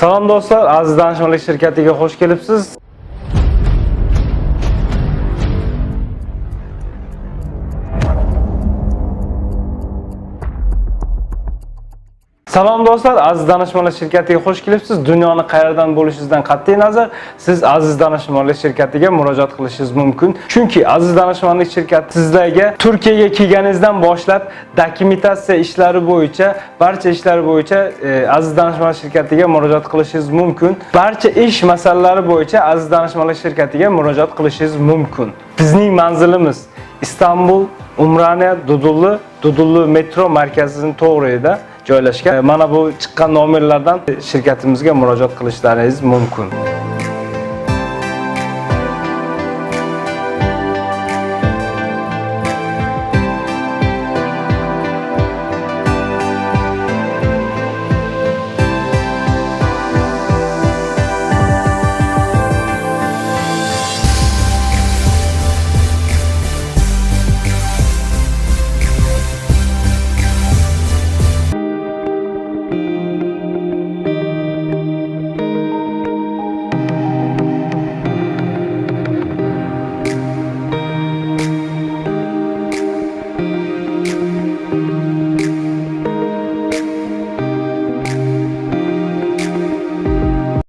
Salom do'stlar, aziz danışmanlik shirkatiga xush kelibsiz. Salom do'stlar, aziz danışmanlik shirkatiga xush kelibsiz. Dunyoni qayerdan bo'lishingizdan qat'iy nazar, siz aziz danışmanlik shirkatiga murojaat qilishingiz mumkin. Chunki aziz danışmanlik shirkati sizlarga Turkiyaga kelganingizdan boshlab dokumentatsiya ishlari bo'yicha, barcha ishlar bo'yicha e, aziz danışmanlik shirkatiga murojaat qilishingiz mumkin. Barcha ish masalalari bo'yicha aziz danışmanlik shirkatiga murojaat qilishingiz mumkin. Bizning manzilimiz Istanbul, Umraniya, Dudullu, Dudullu metro markazining to'g'rida joylashgan. Mana bu chiqqan nomerlardan shirkatimizga murojaat qilishlaringiz mumkin.